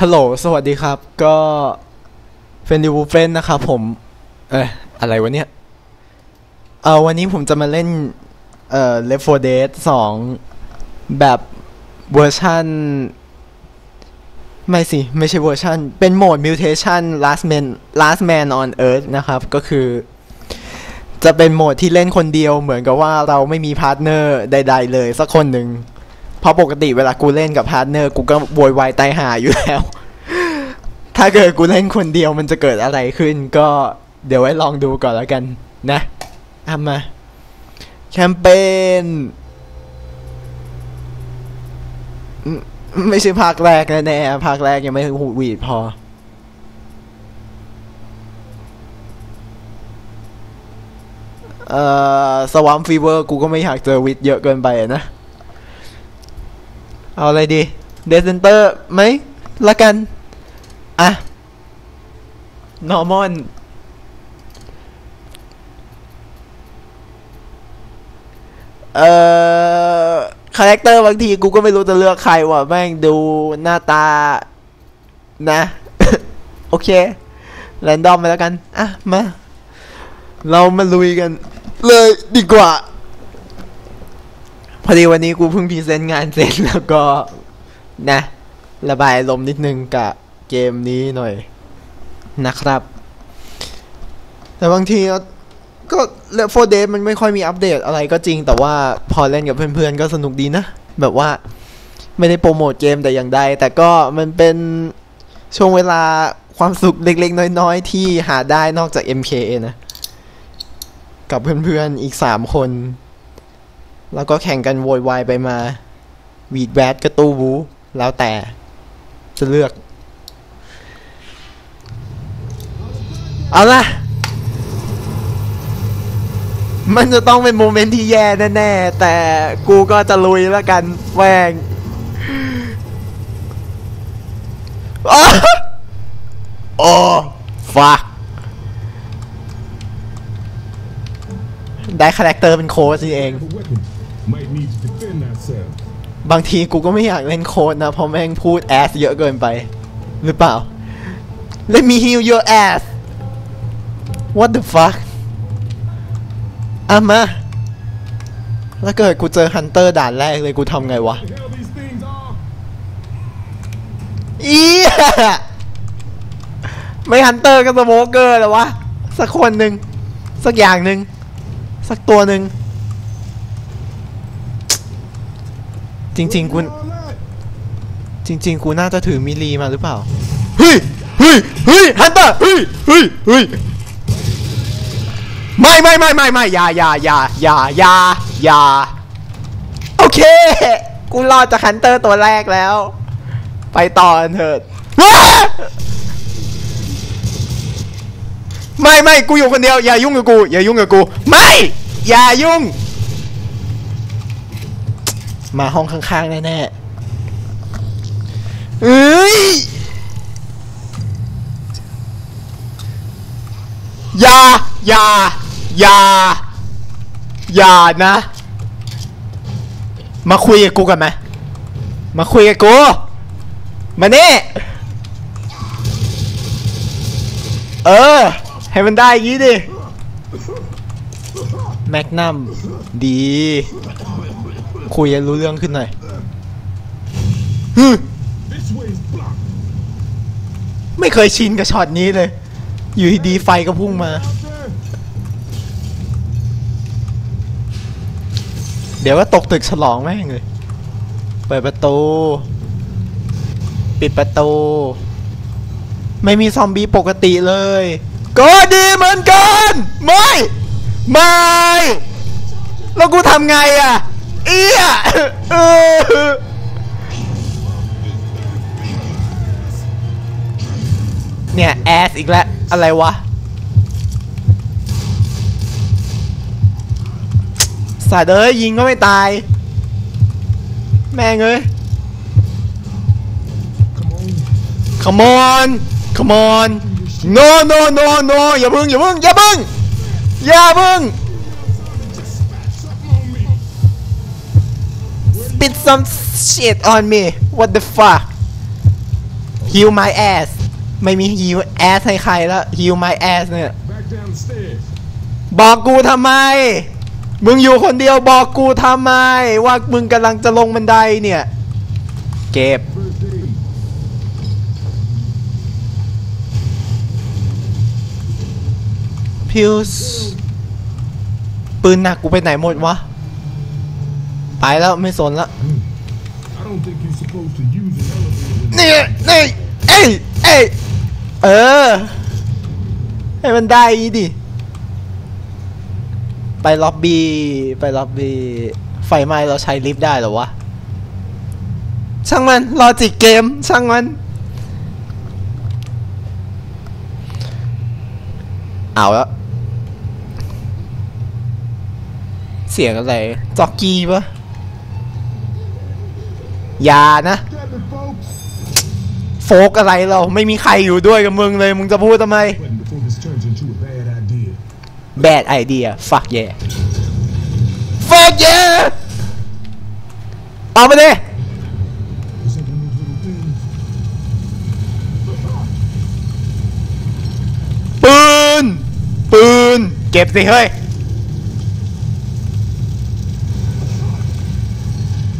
ฮัลโหล สวัสดีครับ ก็เฟนดิวูเฟนนะครับผม เอ้ยอะไรวะเนี่ย เออวันนี้ผมจะมาเล่น เอ่อ Left 4 Dead 2 แบบเวอร์ชัน ไม่สิ ไม่ใช่เวอร์ชัน เป็นโหมด Mutation Last Man Last Man on Earth นะครับ ก็คือ จะเป็นโหมดที่เล่นคนเดียวเหมือนกับว่าเราไม่มีพาร์ทเนอร์ใด ๆ เลยสักคนหนึ่ง เพราะปกติเวลากูเล่นกับพาร์ทเนอร์กูก็โวยวายตายหาอยู่แล้ว ถ้าเกิดกูเล่นคนเดียวมันจะเกิดอะไรขึ้น ก็เดี๋ยวไว้ลองดูก่อนแล้วกันนะเอามาแคมเปญไม่ใช่ภาคแรกแน่ๆภาคแรกยังไม่หูวีดพอ เอ่อสวามฟีเวอร์กูก็ไม่อยากเจอวิทเยอะเกินไปนะ เอาอะไรดีเดซเซนเตอร์ไหมละกัน อะนอร์มอนเอ่อคาแรคเตอร์บางทีกูก็ไม่รู้จะเลือกใครว่ะแม่งดูหน้าตานะ โอเค แรนดอมไปแล้วกัน อะ มา เรามาลุยกัน เลยดีกว่า พอดีวันนี้กูเพิ่งพรีเซนต์งานเสร็จแล้วก็นะ ระบายอารมณ์นิดนึงกับเกมนี้หน่อยนะครับ แต่บางทีก็เลฟโฟเดมันไม่ค่อยมีอัปเดตอะไรก็จริง แต่ว่าพอเล่นกับเพื่อนๆก็สนุกดีนะ แบบว่าไม่ได้โปรโมทเกมแต่อย่างใด แต่ก็มันเป็นช่วงเวลาความสุขเล็กๆ น้อยๆ ที่หาได้นอกจาก MKA นะ กับเพื่อนๆ อีก 3 คน แล้วก็แข่งกันโวยวายไปมาวีดแวดกระตู้วูแล้วแต่จะเลือก เอาล่ะ มันจะต้องเป็นโมเมนต์ที่แย่แน่ๆ แต่กูก็จะลุยแล้วกันแวงอ้าโอ้ฟักได้คาแรคเตอร์เป็นโค้ชนี่เอง A weapon might need to defend ourselves. บางทีกูก็ไม่อยากเล่นโค้ดนะ เพราะแม่งพูดแอสเยอะเกินไป หรือเปล่า Let me heal your ass What the fuck อะมาแล้วเกิดกูเจอฮันเตอร์ด่านแรกเลยกูทำไงวะ The hell these things are? อีไม่ฮันเตอร์ก็สโมเกอร์แล้ววะ สักคนหนึ่งสักอย่างหนึ่งสักตัวหนึ่ง จริงๆกู All that. จริง ๆ กูน่าจะถือมิลลีมาหรือเปล่า เฮ้ย เฮ้ย เฮ้ยฮันเตอร์เฮ้ย เฮ้ย เฮ้ย ไม่ไม่ไม่ไม่ไม่อย่าอย่าอย่าอย่าอย่าอย่าโอเค กูรอดจากฮันเตอร์ตัวแรกแล้ว ไปต่อกันเถิดว้าไม่ไม่กูอยู่คนเดียว อย่ายุ่งกับกู อย่ายุ่งกับกู ไม่ อย่ายุ่ง มาห้องข้าง ๆ แน่ๆเอ้ยอย่าอย่าอย่าอย่านะ มาคุยกับกูกันไหมมาคุยกับกู มานี่เออ ให้มันได้อย่างงี้ดิ แมกนัม ดี คุยให้รู้เรื่องขึ้นหน่อยฮึ This way's blocked. ไม่เคยชินกับช็อตนี้เลย อยู่ดีๆไฟก็พุ่งมา Out there. เดี๋ยวก็ตกตึกฉลองแม่งเลย เปิดประตู ปิดประตู ไม่มีซอมบี้ปกติเลย ก็ดีเหมือนกัน ไม่ ไม่ แล้วกูทำไงอะ เอี้ยเนี่ยแอสอีกแล้ว อะไรวะ สัตว์เอ้ยยิงก็ไม่ตาย แม่งเอ้ย Come on. come on come on no no no no อย่าพึ่งอย่าพึ่งอย่าพึ่งอย่าพึ่ง spit some shit on me what the fuck heal my ass ไม่มี heal ass ให้ใครแล้ว heal my ass เนี่ย Back down the stairs. บอกกูทำไม มึงอยู่คนเดียวบอกกูทำไม ว่ามึงกำลังจะลงบันไดเนี่ย เก็บ First aid. พิวส์ปืนหนักกูไปไหนหมดวะ ไปแล้วไม่สนละ I don't think you're supposed to use an elevator. in นี่นี่เอ้ยเอ้ยเออ ให้มันได้อีดิ ไปล็อบบี้ ไปล็อบบี้ ไฟไหม้เราใช้ลิฟต์ได้เหรอวะ ช่างมัน ลอจิกเกม ช่างมัน เอาแล้ว เสียงอะไรจ็อกกี้ปะ อย่านะ โฟกอะไรเราไม่มีใครอยู่ด้วยกับมึงเลย มึงจะพูดทำไม bad idea fuck yeah fuck yeah เอาไปเลยปืน ปืน เก็บสิเฮ้ย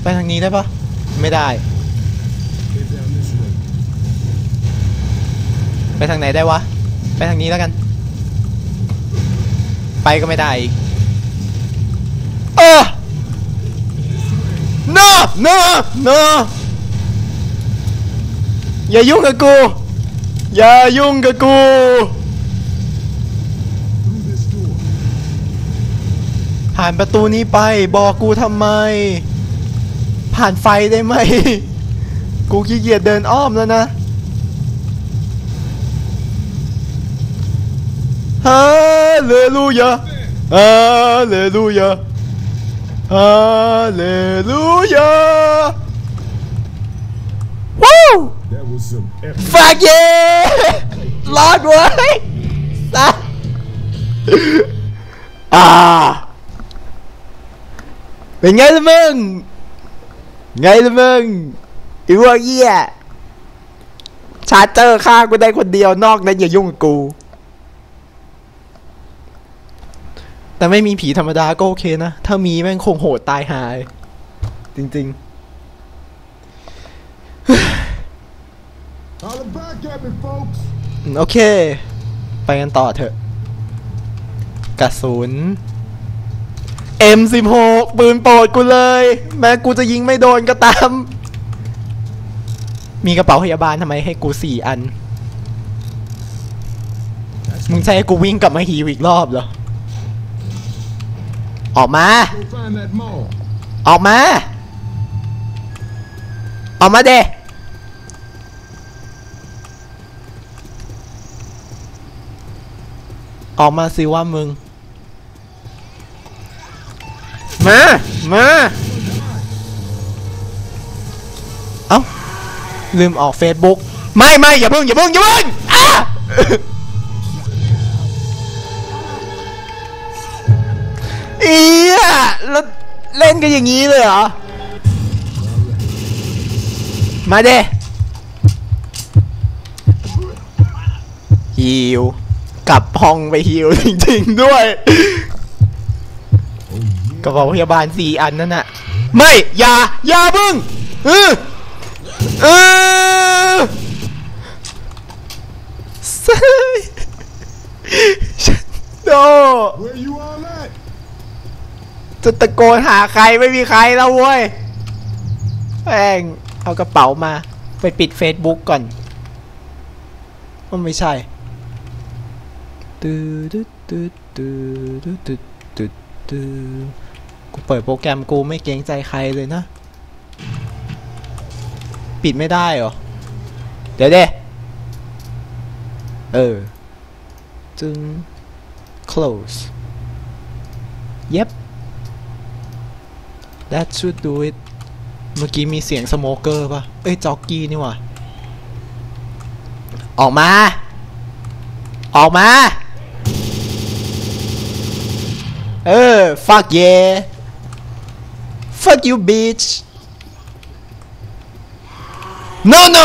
ไปทางนี้ได้ปะ ไม่ได้ ไปทางไหนได้วะ ไปทางนี้แล้วกัน ไปก็ไม่ได้อีกเออ no no no อย่ายุ่งกับกู อย่ายุ่งกับกูผ่านประตูนี้ไปบอกกูทำไม ผ่านไฟได้ไหม กูขี้เกียจเดินอ้อมแล้วนะ ฮาเลลูยาฮาเลลูยาฮาเลลูยาวู้ That was some epic. ฝากเย่รอดเว้ยสัสอ่าเป็นไงล่ะมึง ไงล่ะมึงอีพวเหี้ยชาร์เจอร์ฆ่ากูได้คนเดียวนอกนั้นอย่ายุ่งกับกู แต่ไม่มีผีธรรมดาก็โอเคนะ ถ้ามีแม่งคงโหดตายหาย จริง ๆ โอเค ไปกันต่อเถอะกระสุน M16 ปืนโปรดกูเลย แม้กูจะยิงไม่โดนก็ตาม มีกระเป๋าพยาบาลทำไมให้กูสี่อัน มึงใช้กูวิ่งกลับมาฮีวอีกรอบเหรอ ออกมา ออกมา ออกมาเดออกมาสิว่ามึง มา มา เอ้า ลืมออกเฟซบุ๊กไม่ไม่อย่าเพิ่งอย่าเพิ่งอย่าเพิ่งอะอีอะแล้วเล่นกันอย่างนี้เลยเหรอ มาเด้ฮิวกลับห้องไปฮิวจริงๆด้วย กระเป๋าพยาบาลสี่อันนั่นน่ะ ไม่อย่าอย่าบึ้งเออเออฉันโดจะตะโกนหาใครไม่มีใครแล้วเว้ยแองเอากระเป๋ามา ไปปิดเฟซบุ๊กก่อนมันไม่ใช่ตืดตืดตืดตืดตืด กูเปิดโปรแกรมกูไม่เกรงใจใครเลยนะ ปิดไม่ได้เหรอ เดี๋ยวเด้เออจึง close yep that should do it เมื่อกี้มีเสียงสโมเกอร์ป่ะ เอ้ยจ็อกกี้นี่หว่าออกมา ออกมา เออ fuck yeah fuck you bitch. No no